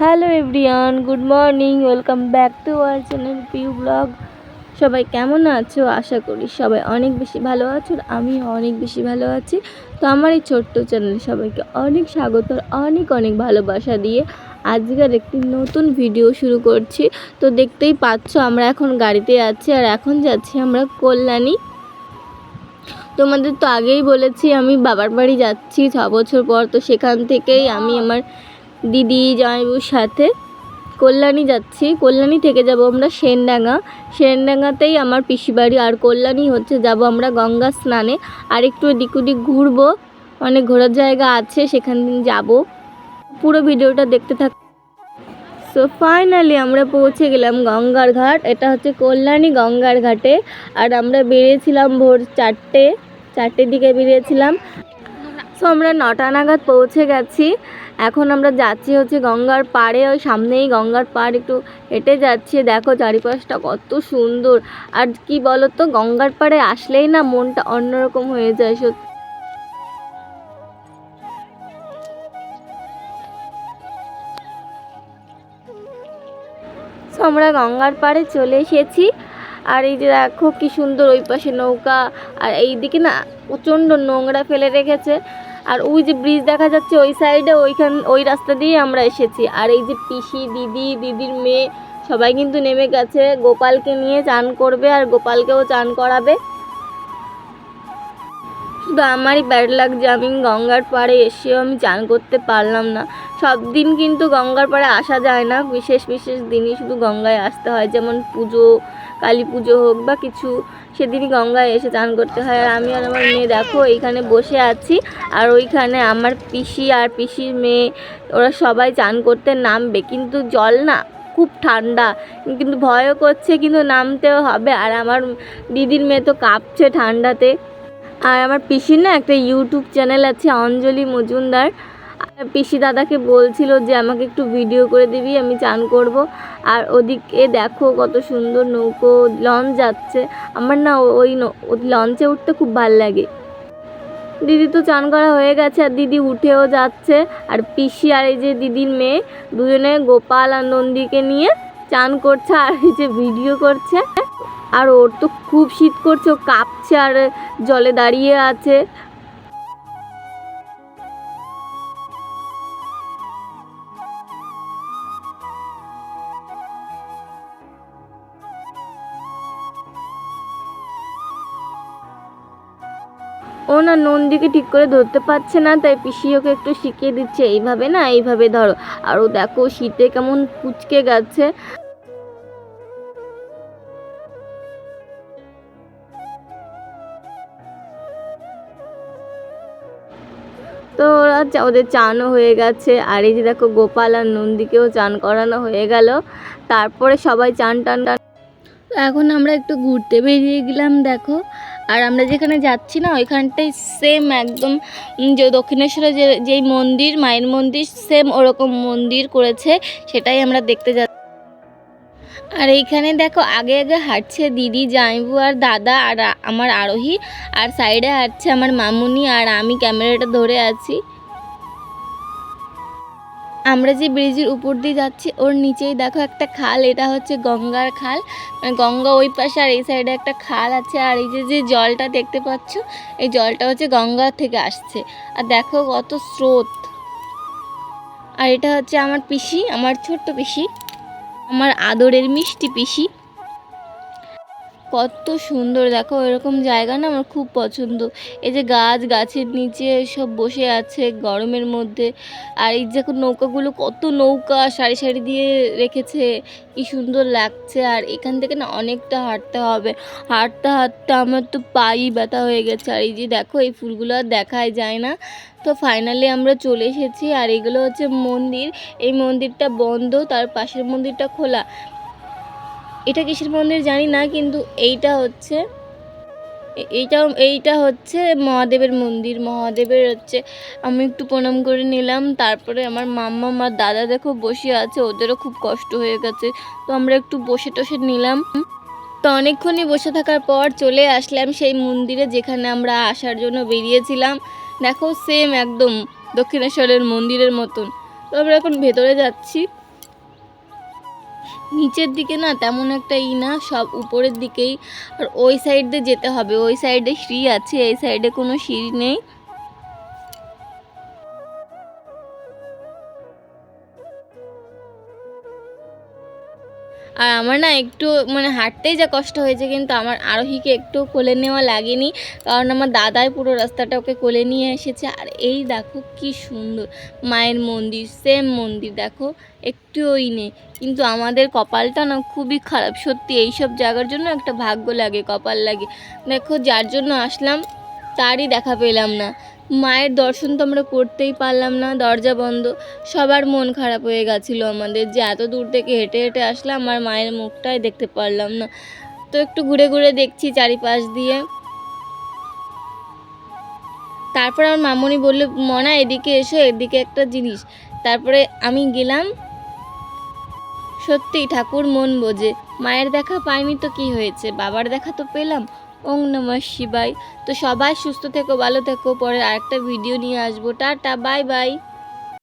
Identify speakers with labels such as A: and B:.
A: hello everyone good morning welcome back to our channel Piu blog সবাই কেমন আছো? আশা করি সবাই অনেক বেশি ভালো আছো আমি অনেক বেশি ভালো আছি। তো আমার এই ছোট্ট চ্যানেলে সবাইকে অনেক স্বাগত অনেক অনেক ভালোবাসা দিয়ে আজকের একটি নতুন ভিডিও শুরু করছি। তো দেখতেই পাচ্ছ আমরা এখন গাড়িতে আছি আর এখন যাচ্ছি আমরা কল্যাণী। তোমাদের তো আগেই বলেছি আমি বাবার বাড়ি যাচ্ছি ছ বছর পর, তো সেখান থেকেই আমি আমার দিদি জামাইবুর সাথে কল্যাণী যাচ্ছি, কল্যাণী থেকে যাব আমরা সেনডাঙ্গা। সেনডাঙ্গাতেই আমার পিসি বাড়ি আর কল্যাণী হচ্ছে, যাব আমরা গঙ্গা স্নানে। আর একটু এদিক ওদিক ঘুরবো, অনেক ঘোরার জায়গা আছে, সেখান যাব। পুরো ভিডিওটা দেখতে থাক। সো ফাইনালি আমরা পৌঁছে গেলাম গঙ্গার ঘাট। এটা হচ্ছে কল্যাণী গঙ্গার ঘাটে। আর আমরা বেরিয়েছিলাম ভোর চারটে, চারটের দিকে বেরিয়েছিলাম। সো আমরা নটা নাগাদ পৌঁছে গেছি। এখন আমরা যাচ্ছি হচ্ছে গঙ্গার পাড়ে, ওই সামনেই গঙ্গার পাড়, একটু হেঁটে যাচ্ছি। দেখো চারিপাশটা কত সুন্দর। আর কি বলো তো গঙ্গার পাড়ে আসলেই না মনটা অন্যরকম হয়ে যায় সত্যি আমরা গঙ্গার পাড়ে চলে এসেছি। আর এই যে দেখো কি সুন্দর, ওই পাশে নৌকা। আর এইদিকে না প্রচণ্ড নোংরা ফেলে রেখেছে। আর ওই যে ব্রিজ দেখা যাচ্ছে, ওই সাইডে ওইখান, ওই রাস্তা দিয়ে আমরা এসেছি। আর এই যে পিসি, দিদি, দিদির মেয়ে, সবাই কিন্তু নেমে গেছে। গোপালকে নিয়ে চান করবে আর গোপালকেও চান করাবে। শুধু আমারই ব্যাড লাগছে, আমি গঙ্গার পাড়ে এসেও আমি চান করতে পারলাম না। সব দিন কিন্তু গঙ্গার পাড়ে আসা যায় না। বিশেষ বিশেষ দিনই শুধু গঙ্গায় আসতে হয়, যেমন পুজো, কালী পুজো হোক বা কিছু। সেদিনই গঙ্গায় এসে চান করতে হয়। আর আমি আর আমার মেয়ে দেখো এইখানে বসে আছি। আর ওইখানে আমার পিসি আর পিসির মেয়ে, ওরা সবাই চান করতে নামবে। কিন্তু জল না খুব ঠান্ডা। কিন্তু ভয়ও করছে, কিন্তু নামতেও হবে। আর আমার দিদির মেয়ে তো কাঁপছে ঠান্ডাতে। আর আমার পিসির না একটা ইউটিউব চ্যানেল আছে, অঞ্জলি মজুমদার। পিসি দাদাকে বলছিল যে, আমাকে একটু ভিডিও করে দিবি, আমি চান করব। আর ওদিকে দেখো কত সুন্দর নৌকো লঞ্চ যাচ্ছে। আমার না ওই লঞ্চে উঠতে খুব ভালো লাগে। দিদি তো চান করা হয়ে গেছে, আর দিদি উঠেও যাচ্ছে। আর পিসি আর এই যে দিদির মেয়ে দুজনে গোপাল আর নন্দীকে নিয়ে চান করছে আর এই যে ভিডিও করছে। আর ওর তো খুব শীত করছে, ও কাঁপছে আর জলে দাঁড়িয়ে আছে। ও না নন্দীকে ঠিক করে ধরতে পারছে না, তাই পিসি ওকে একটু শিখিয়ে দিচ্ছে, এইভাবে না, এইভাবে ধরো। আর ও দেখো, শীতে কেমন কুচকে গেছে তো ওরা ওদের চানও হয়ে গেছে। আর এই যে দেখো, গোপাল আর নন্দীকেও চান করানো হয়ে গেল। তারপরে সবাই চান টান টান এখন আমরা একটু ঘুরতে বেরিয়ে গেলাম, দেখো। আর আমরা যেখানে যাচ্ছি না, ওইখানটাই সেম একদম যে দক্ষিণেশ্বরে যে, যেই মন্দির, মায়ের মন্দির সেম ওরকম মন্দির করেছে, সেটাই আমরা দেখতে যাচ্ছি আর এইখানে দেখো, আগে আগে হাঁটছে দিদি, জামাইবু আর দাদা আর আমার আরোহী। আর সাইডে হাঁটছে আমার মামুনি আর আমি, ক্যামেরাটা ধরে আছি। আমরা যে ব্রিজের উপর দিয়ে যাচ্ছি, ওর নিচেই দেখো একটা খাল, এটা হচ্ছে গঙ্গার খাল। মানে গঙ্গা ওই পাশে আর এই সাইডে একটা খাল আছে, আর এই যে যে জলটা দেখতে পাচ্ছ, এই জলটা হচ্ছে গঙ্গা থেকে আসছে। আর দেখো কত স্রোত। আর এটা হচ্ছে আমার পিসি, আমার ছোট্ট পিসি, আমার আদরের মিষ্টি পিসি। কত সুন্দর, দেখো এরকম জায়গা না আমার খুব পছন্দ। এই যে গাছ, গাছের নিচে সব বসে আছে গরমের মধ্যে। আর এই দেখো নৌকাগুলো কত নৌকা সারি সারি দিয়ে রেখেছে, কি সুন্দর লাগছে। আর এখান থেকে না অনেকটা হাঁটতে হবে। হাঁটতে হাঁটতে আমার তো পাই ব্যথা হয়ে গেছে। আর এই যে দেখো এই ফুলগুলো আর দেখাই যায় না। তো ফাইনালি আমরা চলে এসেছি। আর এগুলো হচ্ছে মন্দির। এই মন্দিরটা বন্ধ, তার পাশের মন্দিরটা খোলা। এটা কিসের মন্দির জানি না, কিন্তু এইটা হচ্ছে, এইটা এইটা হচ্ছে মহাদেবের মন্দির। মহাদেবের হচ্ছে, আমি একটু প্রণাম করে নিলাম। তারপরে আমার মাম্মা, আমার দাদা দেখো বসে আছে, ওদেরও খুব কষ্ট হয়ে গেছে। তো আমরা একটু বসে টসে নিলাম। তো অনেকক্ষণই বসে থাকার পর চলে আসলাম সেই মন্দিরে, যেখানে আমরা আসার জন্য বেরিয়েছিলাম। দেখো সেম একদম দক্ষিণেশ্বরের মন্দিরের মতন। তো আমরা এখন ভেতরে যাচ্ছি। নিচের দিকে না তেমন একটা ই না, সব উপরের দিকেই। আর ওই সাইড দিয়ে যেতে হবে, ওই সাইডে সিঁড়ি আছে, এই সাইডে কোনো সিঁড়ি নেই। আর আমার না একটু মানে হাঁটতেই যা কষ্ট হয়েছে, কিন্তু আমার আরোহীকে একটু কোলে নেওয়া লাগেনি। কারণ আমার দাদাই পুরো রাস্তাটা ওকে কোলে নিয়ে এসেছে। আর এই দেখো কি সুন্দর, মায়ের মন্দির সেম মন্দির দেখো একটু ওই নেই। কিন্তু আমাদের কপালটা না খুবই খারাপ। সত্যি, এইসব জায়গার জন্য একটা ভাগ্য লাগে, কপাল লাগে। দেখো, যার জন্য আসলাম, তারই দেখা পেলাম না। মায়ের দর্শন তো আমরা করতেই পারলাম না, দরজা বন্ধ। সবার মন খারাপ হয়ে গেছিল আমাদের, যে এত দূর থেকে হেঁটে হেঁটে আসলাম আর মায়ের মুখটাই দেখতে পারলাম না। তো একটু ঘুরে ঘুরে দেখছি চারিপাশ দিয়ে। তারপর আমার মামনি বলল, মনা এদিকে এসো, এদিকে একটা জিনিস। তারপরে আমি গেলাম। সত্যি ঠাকুর মন বোঝে। মায়ের দেখা পাইনি তো কি হয়েছে? বাবার দেখা তো পেলাম। ওং নমঃ শিবাই তো সবাই সুস্থ থেকো, ভালো থেকো, পরে আরেকটা ভিডিও নিয়ে আসব। Tata bye bye